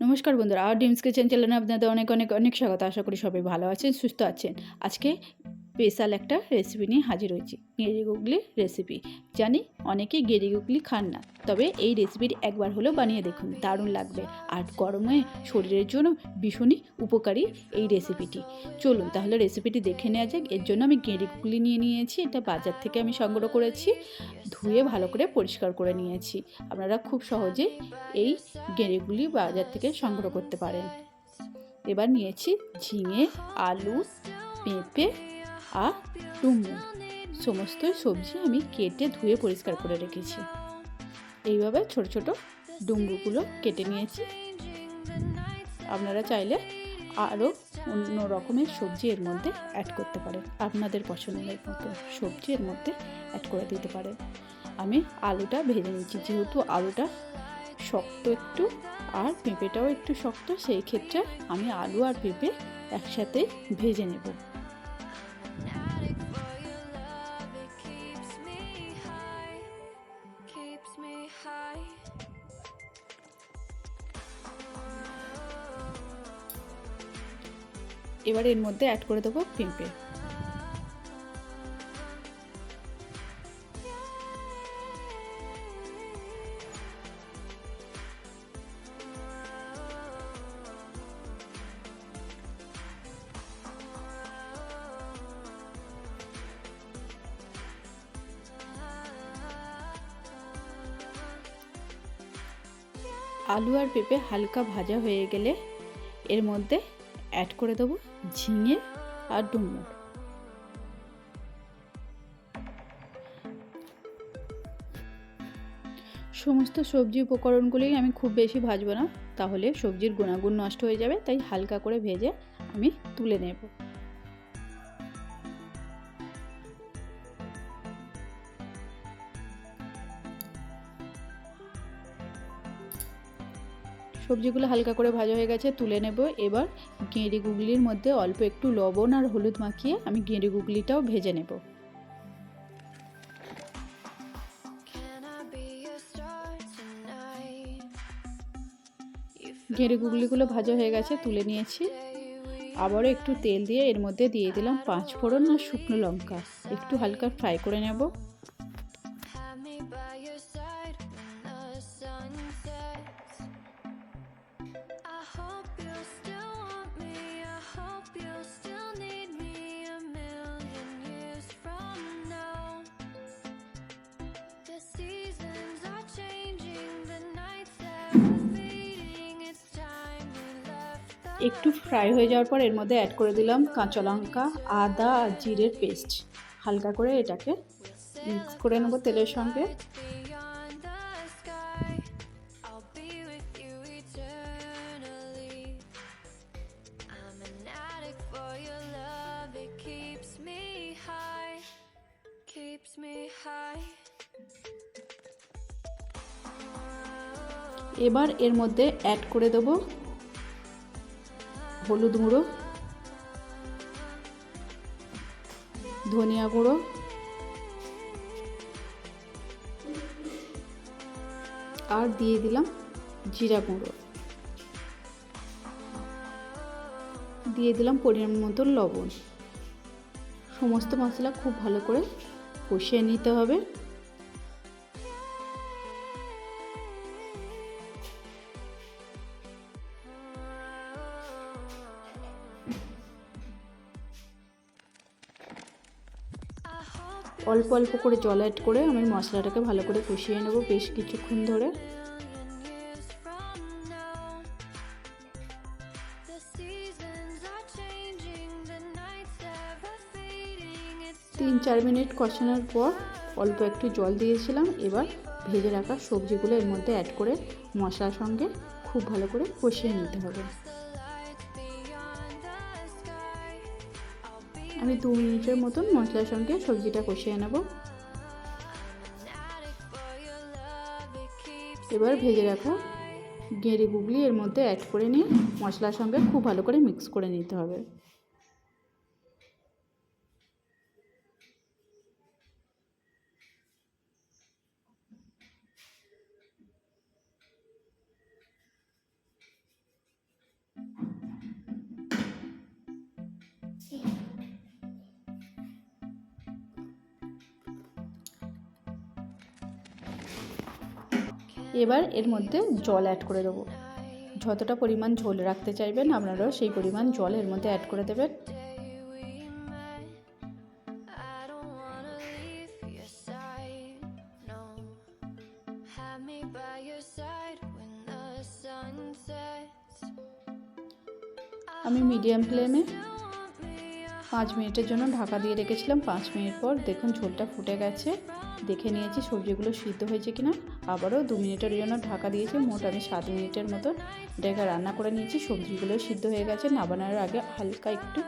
নমস্কার বন্ধুরা, আর ডিমস কিচেন চ্যানেলে আপনাদের অনেক অনেক অনেক স্বাগত। আশা করি সবাই ভালো আছেন, সুস্থ আছেন। আজকে স্পেশাল একটা রেসিপি নিয়ে হাজির হয়েছি। গেঁড়ি গুগলির রেসিপি জানি অনেকে গেঁড়ি গুগলি খান না, তবে এই রেসিপিটি একবার হলেও বানিয়ে দেখুন, দারুণ লাগবে। আর গরমে শরীরের জন্য ভীষণই উপকারী এই রেসিপিটি চলুন তাহলে রেসিপিটি দেখে নেওয়া যাক। এর জন্য আমি গেঁড়ি গুগলি নিয়ে নিয়েছি, এটা বাজার থেকে আমি সংগ্রহ করেছি, ধুয়ে ভালো করে পরিষ্কার করে নিয়েছি। আপনারা খুব সহজে এই গেঁড়িগুলি বাজার থেকে সংগ্রহ করতে পারেন। এবার নিয়েছি ঝিঙে, আলু, পেঁপে আর ডুমুর সমস্ত সবজি আমি কেটে ধুয়ে পরিষ্কার করে রেখেছি। এইভাবে ছোট ছোট ডুমুরগুলো কেটে নিয়েছি। আপনারা চাইলে আরও অন্য রকমের সবজি এর মধ্যে অ্যাড করতে পারেন। আপনাদের পছন্দের মতো সবজি এর মধ্যে অ্যাড করে দিতে পারেন। আমি আলুটা ভেজে নিচ্ছি যেহেতু আলুটা শক্ত একটু আর পেঁপেটাও একটু শক্ত, সেই ক্ষেত্রে আমি আলু আর পেঁপে একসাথে ভেজে নেব। এবার এর মধ্যে অ্যাড করে দেবো পেঁপে আলু আর পেঁপে হালকা ভাজা হয়ে গেলে এর মধ্যে অ্যাড করে দেবো ঝিঙে আর ডুমুর সমস্ত সবজি উপকরণগুলি আমি খুব বেশি ভাজবো না, তাহলে সবজির গুণাগুণ নষ্ট হয়ে যাবে, তাই হালকা করে ভেজে আমি তুলে নেব। সবজিগুলো হালকা করে ভাজা হয়ে গেছে তুলে নেব। এবার গেঁড়ি গুগলির মধ্যে অল্প একটু লবণ আর হলুদ মাখিয়ে আমি গেঁড়ি গুগলিটাও ভেজে নেব। গেঁড়ি গুগলিগুলো ভাজা হয়ে গেছে তুলে নিয়েছি। আবারও একটু তেল দিয়ে এর মধ্যে দিয়ে দিলাম পাঁচ ফোড়ন আর শুকনো লঙ্কা। একটু হালকা ফ্রাই করে নেব। একটু ফ্রাই হয়ে যাওয়ার পর এর মধ্যে অ্যাড করে দিলাম কাঁচা লঙ্কা, আদা আর জিরের পেস্ট হালকা করে এটাকে মিক্স করে নেব তেলের সঙ্গে। এবার এর মধ্যে অ্যাড করে দেবো হলুদ গুঁড়ো, ধনিয়া গুঁড়ো, আর দিয়ে দিলাম জিরা গুঁড়ো। দিয়ে দিলাম পরিমাণ মতো লবণ। সমস্ত মশলা খুব ভালো করে কষিয়ে নিতে হবে। অল্প অল্প করে জল অ্যাড করে আমি মশলাটাকে ভালো করে কষিয়ে নেব বেশ কিছুক্ষণ ধরে। তিন চার মিনিট কষানোর পর অল্প একটু জল দিয়েছিলাম, এবার ভেজে রাখা সবজিগুলো এর মধ্যে অ্যাড করে মশলার সঙ্গে খুব ভালো করে কষিয়ে নিতে হবে। আমি দু মিনিটের মতন মশলার সঙ্গে সবজিটা কষিয়ে নেব। এবার ভেজে রাখা গেঁড়ি গুগলি এর মধ্যে অ্যাড করে নিয়ে মশলার সঙ্গে খুব ভালো করে মিক্স করে নিতে হবে। এবার এর মধ্যে জল অ্যাড করে দেবো যতটা পরিমাণ ঝোল রাখতে চাইবেন, আপনারাও সেই পরিমাণ জল এর মধ্যে অ্যাড করে দেবেন. আমি মিডিয়াম ফ্লেমে পাঁচ মিনিটের জন্য ঢাকা দিয়ে রেখেছিলাম। পাঁচ মিনিট পর দেখুন ঝোলটা ফুটে গেছে। দেখে নিয়েছি সবজিগুলো সিদ্ধ হয়েছে কিনা। আবারও দু মিনিটের জন্য ঢাকা দিয়েছি। মোট আমি সাত মিনিটের মতো এটাকে রান্না করে নিয়েছি। সবজিগুলো সিদ্ধ হয়ে গেছে। নাবানোর আগে হালকা একটু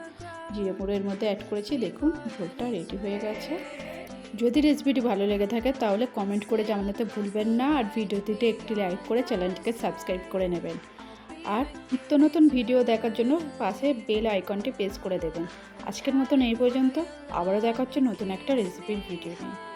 জিরে গুঁড়োর মধ্যে অ্যাড করেছি। দেখুন ঝোলটা রেডি হয়ে গেছে। যদি রেসিপিটি ভালো লেগে থাকে তাহলে কমেন্ট করে জানাতে ভুলবেন না। আর ভিডিওটিতে একটি লাইক করে চ্যানেলটিকে সাবস্ক্রাইব করে নেবেন। আর নিত্য নতুন ভিডিও দেখার জন্য পাশে বেল আইকনটি প্রেস করে দেবেন। আজকের মতন এই পর্যন্ত। আবারও দেখা হচ্ছে নতুন একটা রেসিপির ভিডিও নিয়ে।